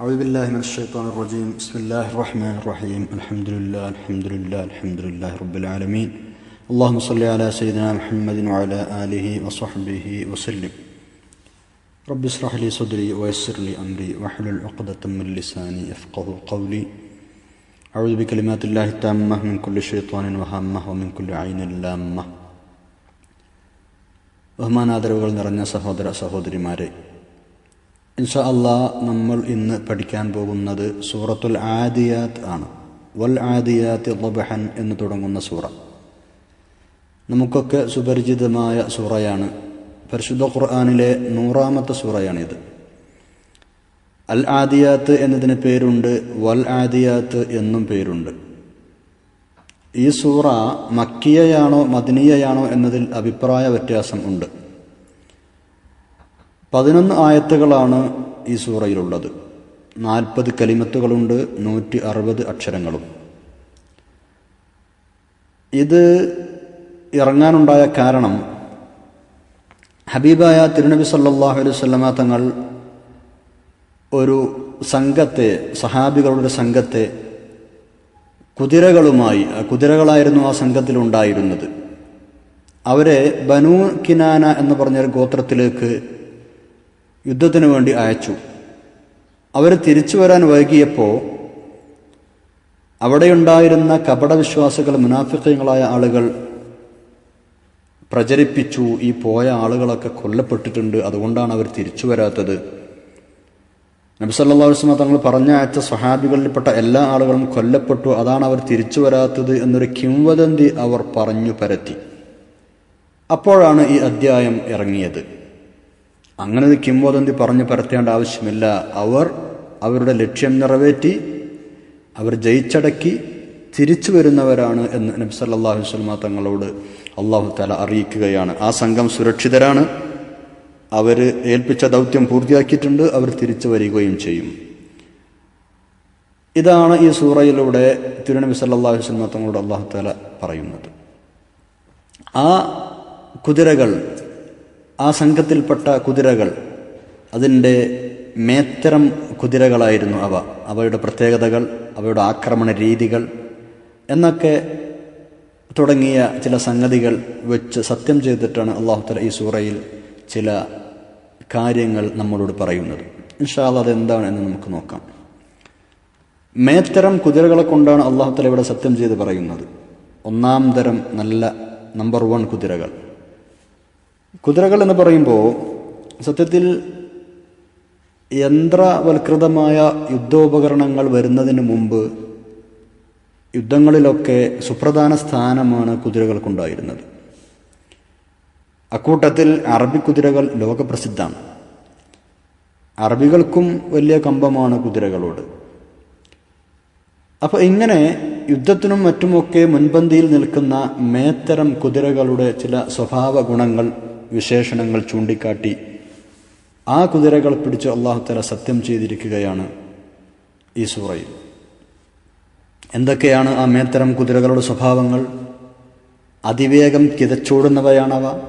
أعوذ بالله من الشيطان الرجيم بسم الله الرحمن الرحيم الحمد لله الحمد لله الحمد لله رب العالمين اللهم صل على سيدنا محمد وعلى آله وصحبه وسلم رب اشرح لي صدري ويسر لي أمري واحلل عقدة من لساني يفقه قولي أعوذ بكلمات الله التامة من كل شيطان وهامة ومن كل عين لامة ബഹുമാനാദരവുകൾ നിറഞ്ഞ സഹോദര സഹോദരിമാരെ ഇൻഷാ അള്ളാ നമ്മൾ ഇന്ന് പഠിക്കാൻ പോകുന്നത് സൂറത്തുൽ ആദിയാത്ത് ആണ്. വൽ ആദിയാത്ത് ലബഹൻ എന്ന് തുടങ്ങുന്ന സൂറ. നമുക്കൊക്കെ സുപരിചിതമായ സൂറയാണ്. പരിശുദ്ധ ഖുർആാനിലെ നൂറാമത്തെ സൂറയാണിത്. അൽ ആദിയാത്ത് എന്നതിന് പേരുണ്ട് വൽ ആദിയാത്ത് എന്നും പേരുണ്ട്. ഈ സൂറ മക്കിയയാണോ മദിനീയയാണോ എന്നതിൽ അഭിപ്രായ വ്യത്യാസം ഉണ്ട്. പതിനൊന്ന് ആയത്തുകളാണ് ഈ സൂറയിലുള്ളത്. നാൽപ്പത് കലിമത്തുകളുണ്ട് നൂറ്റി അറുപത് അക്ഷരങ്ങളും. ഇത് ഇറങ്ങാനുണ്ടായ കാരണം ഹബീബായ തിരുനബി സല്ലാഹു അലൈഹി സ്വല്ലമ തങ്ങൾ ഒരു സംഘത്തെ സഹാബികളുടെ സംഘത്തെ കുതിരകളുമായി കുതിരകളായിരുന്നു ആ സംഘത്തിലുണ്ടായിരുന്നത്. അവരെ ബനു കിനാന എന്ന് പറഞ്ഞൊരു ഗോത്രത്തിലേക്ക് യുദ്ധത്തിന് വേണ്ടി അയച്ചു. അവർ തിരിച്ചു വരാൻ വൈകിയപ്പോൾ അവിടെയുണ്ടായിരുന്ന കപടവിശ്വാസികൾ മുനാഫിക്കങ്ങളായ ആളുകൾ പ്രചരിപ്പിച്ചു. ഈ പോയ ആളുകളൊക്കെ കൊല്ലപ്പെട്ടിട്ടുണ്ട്. അതുകൊണ്ടാണ് അവർ തിരിച്ചു വരാത്തത്. നബിസല്ലാ വസ്ലമ തങ്ങൾ പറഞ്ഞ അയച്ച സ്വഹാബികളിൽപ്പെട്ട എല്ലാ ആളുകളും കൊല്ലപ്പെട്ടു. അതാണ് അവർ തിരിച്ചു വരാത്തത് എന്നൊരു കിംവദന്തി അവർ പറഞ്ഞു പരത്തി. അപ്പോഴാണ് ഈ അദ്ധ്യായം ഇറങ്ങിയത്. അങ്ങനെ കിംവദന്തി പറഞ്ഞു പരത്തേണ്ട ആവശ്യമില്ല. അവർ അവരുടെ ലക്ഷ്യം നിറവേറ്റി അവർ ജയിച്ചടക്കി തിരിച്ചു വരുന്നവരാണ് എന്ന് നബി സല്ലാഹു വസ്ലമ തങ്ങളോട് അള്ളാഹു താല അറിയിക്കുകയാണ്. ആ സംഘം സുരക്ഷിതരാണ്. അവർ ഏൽപ്പിച്ച ദൗത്യം പൂർത്തിയാക്കിയിട്ടുണ്ട്. അവർ തിരിച്ചു വരികയും ചെയ്യും. ഇതാണ് ഈ സൂറയിലൂടെ തിരുനബി സല്ലാഹു വസ്ലമ തങ്ങളോട് അള്ളാഹു താല പറയുന്നത്. ആ കുതിരകൾ ആ സംഘത്തിൽപ്പെട്ട കുതിരകൾ അതിന്റെ മേത്തരം കുതിരകളായിരുന്നു അവ. അവയുടെ പ്രത്യേകതകൾ അവയുടെ ആക്രമണ രീതികൾ എന്നൊക്കെ തുടങ്ങിയ ചില സംഗതികൾ വെച്ച് സത്യം ചെയ്തിട്ടാണ് അള്ളാഹുത്തല ഈ സൂറയിൽ ചില കാര്യങ്ങൾ നമ്മളോട് പറയുന്നത്. ഇൻഷാല്ല അതെന്താണ് എന്ന് നമുക്ക് നോക്കാം. മേത്തരം കുതിരകളെ കൊണ്ടാണ് അള്ളാഹുത്തല ഇവിടെ സത്യം ചെയ്ത് പറയുന്നത്. ഒന്നാം തരം നല്ല നമ്പർ വൺ കുതിരകൾ. കുതിരകൾ എന്ന് പറയുമ്പോൾ സത്യത്തിൽ യന്ത്രവൽകൃതമായ യുദ്ധോപകരണങ്ങൾ വരുന്നതിന് മുമ്പ് യുദ്ധങ്ങളിലൊക്കെ സുപ്രധാന സ്ഥാനമാണ് കുതിരകൾക്കുണ്ടായിരുന്നത്. അക്കൂട്ടത്തിൽ അറബി കുതിരകൾ ലോകപ്രസിദ്ധമാണ്. അറബികൾക്കും വലിയ കമ്പമാണ് കുതിരകളോട്. അപ്പോൾ ഇങ്ങനെ യുദ്ധത്തിനും മറ്റുമൊക്കെ മുൻപന്തിയിൽ നിൽക്കുന്ന മേത്തരം കുതിരകളുടെ ചില സ്വഭാവ ഗുണങ്ങൾ വിശേഷണങ്ങൾ ചൂണ്ടിക്കാട്ടി ആ കുതിരകൾ പിടിച്ച് അള്ളാഹുത്തല സത്യം ചെയ്തിരിക്കുകയാണ് ഈ സൂറയിൽ. എന്തൊക്കെയാണ് ആ മേത്തരം കുതിരകളുടെ സ്വഭാവങ്ങൾ? അതിവേഗം കിതച്ചോടുന്നവയാണവ.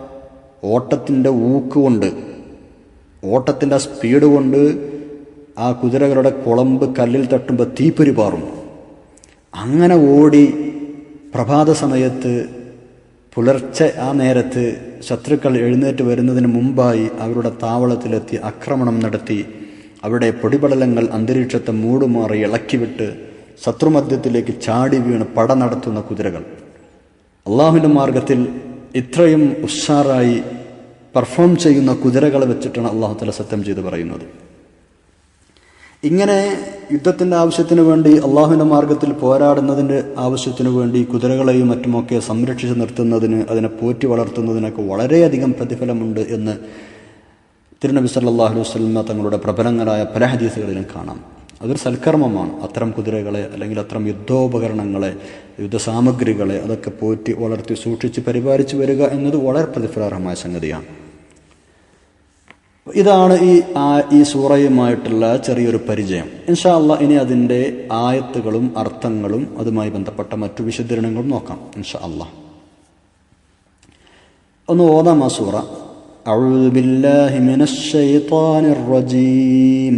ഓട്ടത്തിന്റെ ഊക്ക് കൊണ്ട് ഓട്ടത്തിന്റെ സ്പീഡ് കൊണ്ട് ആ കുതിരകളുടെ കുളമ്പ് കല്ലിൽ തട്ടുമ്പോൾ തീപ്പൊരി പാറും. അങ്ങനെ ഓടി പ്രഭാത സമയത്ത് പുലർച്ചെ ആ നേരത്ത് ശത്രുക്കൾ എഴുന്നേറ്റ് വരുന്നതിന് മുമ്പായി അവരുടെ താവളത്തിലെത്തി ആക്രമണം നടത്തി. അവിടെ പൊടിപടലങ്ങൾ അന്തരീക്ഷത്തെ മൂടുമാറി ഇളക്കിവിട്ട് ശത്രുമധ്യത്തിലേക്ക് ചാടി വീണ് പട നടത്തുന്ന കുതിരകൾ. അള്ളാഹുവിന്റെ മാർഗത്തിൽ ഇത്രയും ഉഷാറായി പെർഫോം ചെയ്യുന്ന കുതിരകളെ വെച്ചിട്ടാണ് അള്ളാഹു തല സത്യം ചെയ്ത് പറയുന്നത്. ഇങ്ങനെ യുദ്ധത്തിന്റെ ആവശ്യത്തിന് വേണ്ടി അള്ളാഹുവിന്റെ മാർഗത്തിൽ പോരാടുന്നതിന്റെ ആവശ്യത്തിനു വേണ്ടി കുതിരകളെയും മറ്റുമൊക്കെ സംരക്ഷിച്ച് നിർത്തുന്നതിന് അതിനെ പോറ്റി വളർത്തുന്നതിനൊക്കെ വളരെയധികം പ്രതിഫലമുണ്ട് എന്ന് തിരുനബി സല്ലാഹു വസ്ലമ തങ്ങളുടെ പ്രബലങ്ങളായ പല ഹദീസുകളിലും കാണാം. അതൊരു സൽക്കർമ്മമാണ്. അത്തരം കുതിരകളെ അല്ലെങ്കിൽ അത്തരം യുദ്ധോപകരണങ്ങളെ യുദ്ധസാമഗ്രികളെ അതൊക്കെ പോറ്റി വളർത്തി സൂക്ഷിച്ച് പരിപാലിച്ചു വരിക എന്നത് വളരെ പ്രതിഫലാർഹമായ സംഗതിയാണ്. ഇതാണ് ഈ ആ- ഈ സൂറയുമായിട്ടുള്ള ചെറിയൊരു പരിചയം ഇൻഷാ അള്ളാ ഇനി അതിൻ്റെ ആയത്തുകളും അർത്ഥങ്ങളും അതുമായി ബന്ധപ്പെട്ട മറ്റു വിശദീകരണങ്ങളും നോക്കാം ഇൻഷാ അള്ളാ ഒന്ന് ഓതാം ആ സൂറ أعوذ بالله من الشيطان الرجيم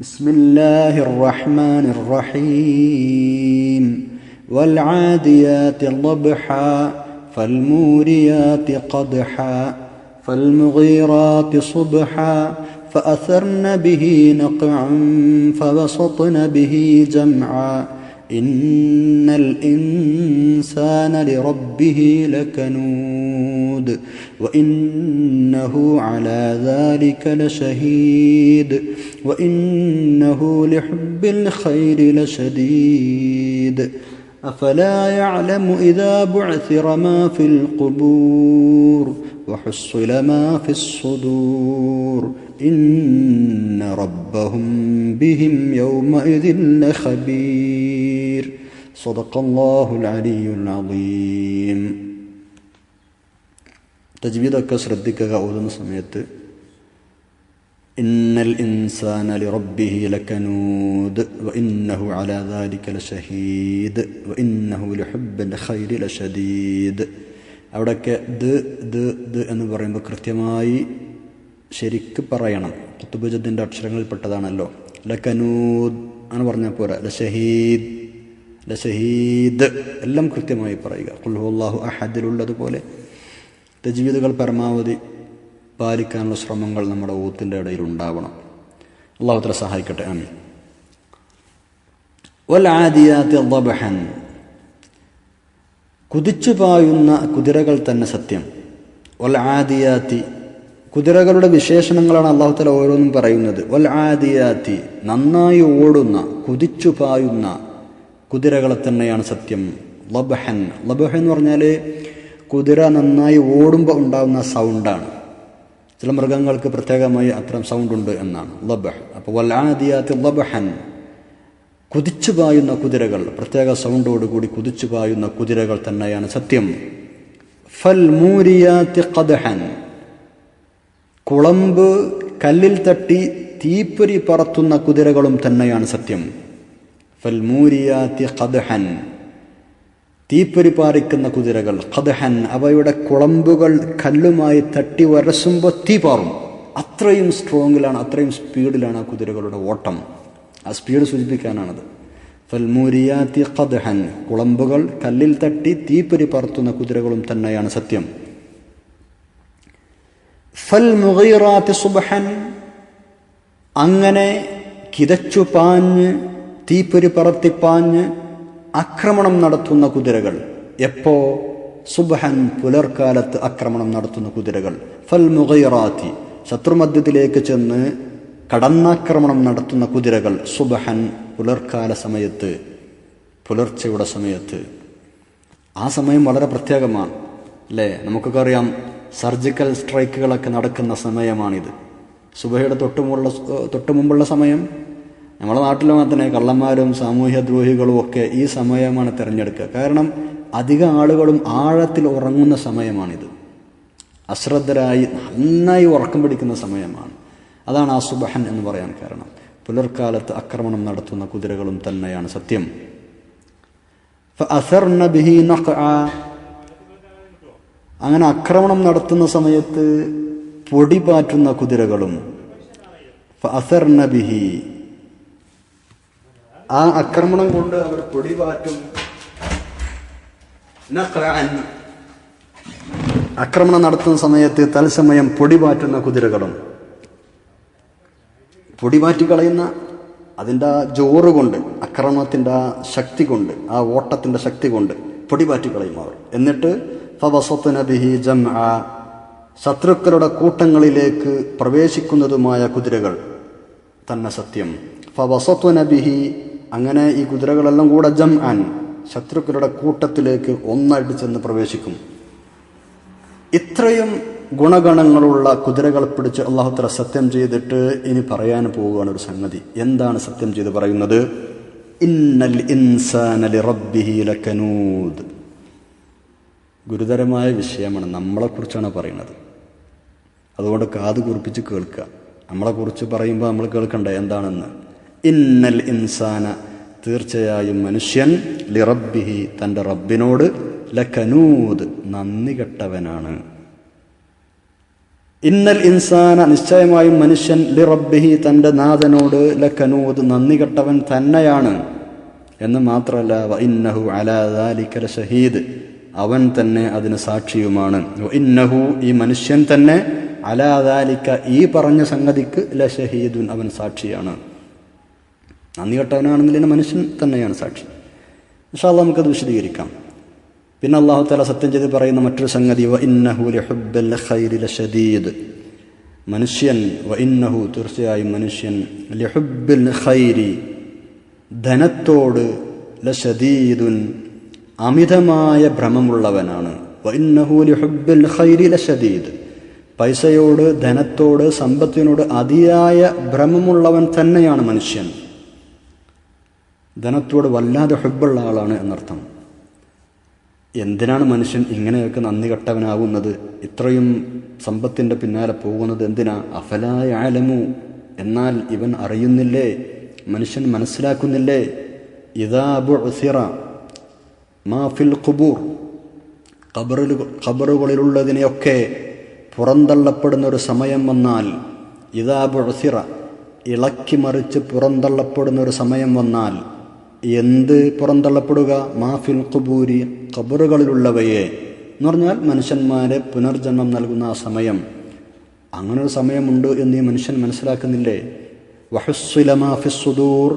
بسم الله الرحمن الرحيم والعاديات ضبحا فالموريات قدحا فالمغيرات صبحا فأثرن به نقعا فوسطن به جمعا إن الإنسان لربه لكنود وإنه على ذلك لشهيد وإنه لحب الخير لشديد أفلا يعلم إذا بعثر ما في القبور وحصل ما في الصدور إن ربهم بهم يومئذ لخبير. صدق الله العلي العظيم. تجبيد كسر الدكة غاؤذن سميته ഇന്നൽ ഇൻസാന لربه لكنود وانه على ذلك لشهيد وانه لحب الخير لشديد അവിടെയൊക്കെ ദ് ദ് ദ് എന്ന് പറയുമ്പോൾ കൃത്യമായി ശരിക്ക് പറയണം. കുത്തുബുജത്തിന്റെ അക്ഷരങ്ങളിൽപ്പെട്ടതാണല്ലോ. ലക്കനൂദ് എന്ന് പറഞ്ഞാൽ പോരാ. ലഷഹീദ് ലഷഹീദ് എല്ലാം കൃത്യമായി പറയുക. കുൽഹുല്ലാഹു അഹദിലുള്ളതുപോലെ തജ്വീദുകൾ പരമാവധി പാലിക്കാനുള്ള ശ്രമങ്ങൾ നമ്മുടെ ഊത്തിന്റെ ഇടയിൽ ഉണ്ടാവണം. അള്ളാഹുത്ര സഹായിക്കട്ടെ. ആമീൻ. വൽആദിയാത്തി ളബ്ഹൻ കുതിച്ചു പായുന്ന കുതിരകൾ തന്നെ സത്യം. വൽ ആദിയാത്തി കുതിരകളുടെ വിശേഷണങ്ങളാണ് അള്ളാഹുത്തല ഓരോന്നും പറയുന്നത്. വൽ ആദിയാത്തി നന്നായി ഓടുന്ന കുതിച്ചു പായുന്ന കുതിരകളെ തന്നെയാണ് സത്യം. ലബഹൻ ലബഹൻ എന്ന് പറഞ്ഞാൽ കുതിര നന്നായി ഓടുമ്പോൾ ഉണ്ടാകുന്ന സൗണ്ടാണ് ചില മൃഗങ്ങൾക്ക് പ്രത്യേകമായി അത്തരം സൗണ്ട് ഉണ്ട് എന്നാണ്. ലബഹ് അപ്പോൾ വല്ലാതിയാത്തി ലബഹൻ കുതിച്ചു പായുന്ന കുതിരകൾ. പ്രത്യേക സൗണ്ടോടുകൂടി കുതിച്ചു പായുന്ന കുതിരകൾ തന്നെയാണ് സത്യം. ഫൽ മൂരിയാത്തി കദഹൻ കുളമ്പ് കല്ലിൽ തട്ടി തീപ്പൊരി പറത്തുന്ന കുതിരകളും തന്നെയാണ് സത്യം. ഫൽ മൂരിയാത്തി ഖദ്ഹൻ. തീപ്പൊരി പാറിക്കുന്ന കുതിരകൾ ഖദ്ഹൻ അവയുടെ കുളമ്പുകൾ കല്ലുമായി തട്ടി വരസുമ്പോൾ തീ പാറും. അത്രയും സ്ട്രോങ്ങിലാണ് അത്രയും സ്പീഡിലാണ് ആ കുതിരകളുടെ ഓട്ടം. ആ സ്പീഡ് സൂചിപ്പിക്കാനാണത്. ഫൽമൂരിയാത്തി ഖദ്ഹൻ കുളമ്പുകൾ കല്ലിൽ തട്ടി തീപ്പൊരി പറത്തുന്ന കുതിരകളും തന്നെയാണ് സത്യം. ഫൽ മുഗീറാത്തി സുബഹൻ അങ്ങനെ കിതച്ചു പാഞ്ഞ് തീപ്പൊരി പറത്തിപ്പാഞ്ഞ് ആക്രമണം നടത്തുന്ന കുതിരകൾ. എപ്പോ? സുബഹൻ പുലർക്കാലത്ത് ആക്രമണം നടത്തുന്ന കുതിരകൾ. ഫൽ മുഗൈറാത്തി. ശത്രുമധ്യത്തിലേക്ക് ചെന്ന് കടന്നാക്രമണം നടത്തുന്ന കുതിരകൾ സുബഹൻ പുലർക്കാല സമയത്ത് പുലർച്ചയുടെ സമയത്ത്. ആ സമയം വളരെ പ്രത്യേകമാണ് അല്ലേ? നമുക്കൊക്കെ അറിയാം സർജിക്കൽ സ്ട്രൈക്കുകളൊക്കെ നടക്കുന്ന സമയമാണിത്. സുബഹയുടെ തൊട്ടുമുള്ള തൊട്ടുമുമ്പുള്ള സമയം നമ്മുടെ നാട്ടിൽ മാത്രമേ കള്ളന്മാരും സാമൂഹ്യദ്രോഹികളും ഒക്കെ ഈ സമയമാണ് തിരഞ്ഞെടുക്കുക. കാരണം അധിക ആളുകളും ആഴത്തിൽ ഉറങ്ങുന്ന സമയമാണിത്. അശ്രദ്ധരായി നന്നായി ഉറക്കം പിടിക്കുന്ന സമയമാണ്. അതാണ് ആ എന്ന് പറയാൻ കാരണം. പുലർക്കാലത്ത് ആക്രമണം നടത്തുന്ന കുതിരകളും തന്നെയാണ് സത്യം. അങ്ങനെ ആക്രമണം നടത്തുന്ന സമയത്ത് പൊടി പാറ്റുന്ന കുതിരകളും. ആ ആക്രമണം കൊണ്ട് അവർ പൊടിപാറ്റും. ആക്രമണം നടത്തുന്ന സമയത്ത് തത്സമയം പൊടിപാറ്റുന്ന കുതിരകളും. പൊടി മാറ്റി കളയുന്ന അതിന്റെ ആ ജോറ് കൊണ്ട് ആക്രമണത്തിന്റെ ആ ശക്തി കൊണ്ട് ആ ഓട്ടത്തിന്റെ ശക്തി കൊണ്ട് പൊടി മാറ്റി കളയും അവർ. എന്നിട്ട് ഫവസത്തുന ബിഹി ജം ശത്രുക്കളുടെ കൂട്ടങ്ങളിലേക്ക് പ്രവേശിക്കുന്നതുമായ കുതിരകൾ. തന്നെ സത്യം. ഫവസത്തുന ബിഹി അങ്ങനെ ഈ കുതിരകളെല്ലാം കൂടെ ജം ആൻ ശത്രുക്കളുടെ കൂട്ടത്തിലേക്ക് ഒന്നായിട്ട് ചെന്ന് പ്രവേശിക്കും. ഇത്രയും ഗുണഗണങ്ങളുള്ള കുതിരകൾ പിടിച്ച് അള്ളാഹുത്തല സത്യം ചെയ്തിട്ട് ഇനി പറയാൻ പോവുകയാണ് ഒരു സംഗതി. എന്താണ് സത്യം ചെയ്ത് പറയുന്നത്? ഇന്നൽ റബ്ബിഹി ഗുരുതരമായ വിഷയമാണ് നമ്മളെക്കുറിച്ചാണ് പറയുന്നത്. അതുകൊണ്ട് കാത് കുറിപ്പിച്ച് കേൾക്കുക. നമ്മളെക്കുറിച്ച് പറയുമ്പോൾ നമ്മൾ കേൾക്കണ്ടേ? എന്താണെന്ന്? ഇന്നൽ ഇൻസാന തീർച്ചയായും മനുഷ്യൻ ലിറബ്ബിഹി തന്റെ റബ്ബിനോട് ലഖനൂദ് നന്ദി കെട്ടവനാണ്. ഇന്നൽ ഇൻസാന നിശ്ചയമായും മനുഷ്യൻ ലിറബ്ബിഹി തന്റെ നാഥനോട് ലഖനൂദ് നന്ദി കെട്ടവൻ തന്നെയാണ്. എന്ന് മാത്രമല്ല ഇന്നഹു അലാദാലിക്കല ഷഹീദ് അവൻ തന്നെ അതിന് സാക്ഷിയുമാണ്. ഇന്നഹു ഈ മനുഷ്യൻ തന്നെ അലാദാലിക്ക ഈ പറഞ്ഞ സംഗതിക്ക് ലഷഹീദുൻ ഷഹീദുൻ അവൻ സാക്ഷിയാണ്. നന്ദി കെട്ടവനാണെന്നില്ല മനുഷ്യൻ തന്നെയാണ് സാക്ഷി. ഇൻഷാല്ല നമുക്കത് വിശദീകരിക്കാം. പിന്നെ അള്ളാഹു താല സത്യം ചെയ്ത് പറയുന്ന മറ്റൊരു സംഗതി വ ഇന്നഹു ലശദീദ് മനുഷ്യൻ വ ഇന്നഹു തീർച്ചയായും മനുഷ്യൻ ലഹുബ്ബിൽ ഖൈരി ധനത്തോട് ലഷദീദുൻ അമിതമായ ഭ്രമമുള്ളവനാണ്. വ ഇന്നഹു ലഹുബ്ബിൽ ഖൈരി ലശദീദ് പൈസയോട് ധനത്തോട് സമ്പത്തിനോട് അതിയായ ഭ്രമമുള്ളവൻ തന്നെയാണ് മനുഷ്യൻ. ധനത്തോട് വല്ലാതെ ഹുബുള്ള ആളാണ് എന്നർത്ഥം. എന്തിനാണ് മനുഷ്യൻ ഇങ്ങനെയൊക്കെ നന്ദി കെട്ടവനാകുന്നത് ഇത്രയും സമ്പത്തിന്റെ പിന്നാലെ പോകുന്നത് എന്തിനാ? അഫലായ ആലമു എന്നാൽ ഇവൻ അറിയുന്നില്ലേ? മനുഷ്യൻ മനസ്സിലാക്കുന്നില്ലേ? ഇതാബു സിറ മാഫിൽ ഖുബൂർ. ഖബറിൽ ഖബറുകളിലുള്ളതിനെയൊക്കെ പുറന്തള്ളപ്പെടുന്ന ഒരു സമയം വന്നാൽ ഇതാബു സിറ ഇളക്കി മറിച്ച് പുറന്തള്ളപ്പെടുന്ന ഒരു സമയം വന്നാൽ എന്ത് പുറന്തള്ളപ്പെടുക? മാഫിൽ ഖുബൂരി ഖബറുകളിലുള്ളവയെ. എന്ന് പറഞ്ഞാൽ മനുഷ്യന്മാരെ പുനർജന്മം നൽകുന്ന ആ സമയം. അങ്ങനൊരു സമയമുണ്ട് എന്ന് ഈ മനുഷ്യൻ മനസ്സിലാക്കുന്നില്ലേ? വഹുസ്സുല മാഫിസ് സുദൂർ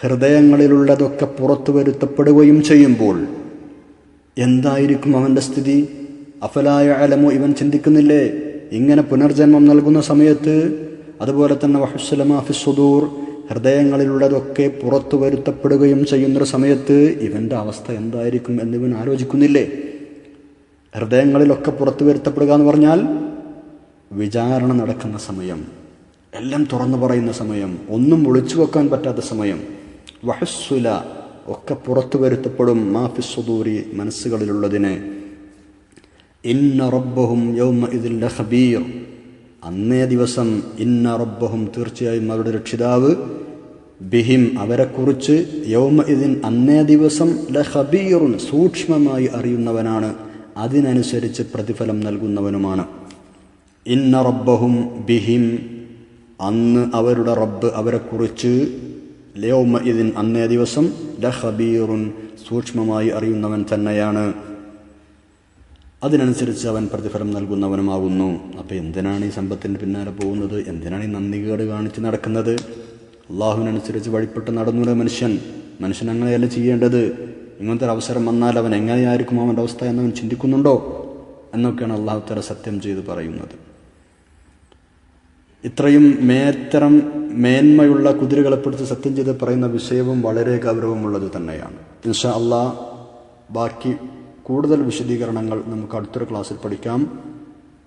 ഹൃദയങ്ങളിലുള്ളതൊക്കെ പുറത്തു വരുത്തപ്പെടുകയും ചെയ്യുമ്പോൾ എന്തായിരിക്കും അവന്റെ സ്ഥിതി? അഫലായ അലമോ ഇവൻ ചിന്തിക്കുന്നില്ലേ? ഇങ്ങനെ പുനർജന്മം നൽകുന്ന സമയത്ത് അതുപോലെ തന്നെ വഹുസ്സുലമാഫി സുദൂർ ഹൃദയങ്ങളിലുള്ളതൊക്കെ പുറത്തു വരുത്തപ്പെടുകയും ചെയ്യുന്നൊരു സമയത്ത് ഇവന്റെ അവസ്ഥ എന്തായിരിക്കും എന്നിവൻ ആലോചിക്കുന്നില്ലേ? ഹൃദയങ്ങളിലൊക്കെ പുറത്തു വരുത്തപ്പെടുക എന്ന് പറഞ്ഞാൽ വിചാരണ നടക്കുന്ന സമയം എല്ലാം തുറന്നു പറയുന്ന സമയം ഒന്നും ഒളിച്ചു വെക്കാൻ പറ്റാത്ത സമയം. വഹസ്സുല ഒക്കെ പുറത്തു വരുത്തപ്പെടും മാഫി സുദൂരി മനസ്സുകളിലുള്ളതിനെ. ഇന്ന റബ്ബഹും യൗമ ഇതിൽ ഖബീർ അന്നേ ദിവസം ഇന്ന റബ്ബഹും തീർച്ചയായും അവരുടെ രക്ഷിതാവ്. ബിഹിം അവരെക്കുറിച്ച് യൗമ ഇതിൻ അന്നേ ദിവസം ലഹബീറുൻ സൂക്ഷ്മമായി അറിയുന്നവനാണ്. അതിനനുസരിച്ച് പ്രതിഫലം നൽകുന്നവനുമാണ്. ഇന്ന റബ്ബഹും ബിഹിം അന്ന് അവരുടെ റബ്ബ് അവരെക്കുറിച്ച് ലയോമ ഇതിൻ അന്നേ ദിവസം ലഹബീറുൻ സൂക്ഷ്മമായി അറിയുന്നവൻ തന്നെയാണ്. അതിനനുസരിച്ച് അവൻ പ്രതിഫലം നൽകുന്നവനുമാകുന്നു. അപ്പോൾ എന്തിനാണ് ഈ സമ്പത്തിന്റെ പിന്നാലെ പോകുന്നത്? എന്തിനാണ് ഈ നന്ദികേട് കാണിച്ച് നടക്കുന്നത്? അള്ളാഹുവിനനുസരിച്ച് വഴിപ്പെട്ട് നടന്നൂടെ മനുഷ്യൻ? മനുഷ്യൻ അങ്ങനെയല്ല ചെയ്യേണ്ടത്. ഇങ്ങനത്തെ ഒരു അവസരം വന്നാൽ അവൻ എങ്ങനെയായിരിക്കും അവന്റെ അവസ്ഥ എന്നവൻ ചിന്തിക്കുന്നുണ്ടോ? എന്നൊക്കെയാണ് അള്ളാഹു തല സത്യം ചെയ്ത് പറയുന്നത്. ഇത്രയും മേത്തരം മേന്മയുള്ള കുതിരകളെപ്പെടുത്ത് സത്യം ചെയ്ത് പറയുന്ന വിഷയവും വളരെ ഗൗരവമുള്ളത് തന്നെയാണ്. ഇൻഷാ അള്ളാഹ് ബാക്കി കൂടുതൽ വിശദീകരണങ്ങൾ നമുക്ക് അടുത്തൊരു ക്ലാസ്സിൽ പഠിക്കാം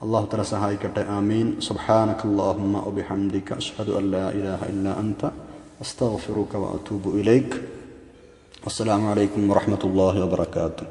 അള്ളാഹു തല സഹായിക്കട്ടെ ആമീൻ സുബ്ഹാനക്കല്ലാഹുമ്മ വബിഹംദിക അഷ്ഹദു അല്ലാ ഇലാഹ ഇല്ല അൻത അസ്തഗ്ഫിറുക വഅതൂബു ഇലൈക് അസ്സലാമു അലൈക്കും വറഹ്മത്തുള്ളാഹി വബറകാതുഹു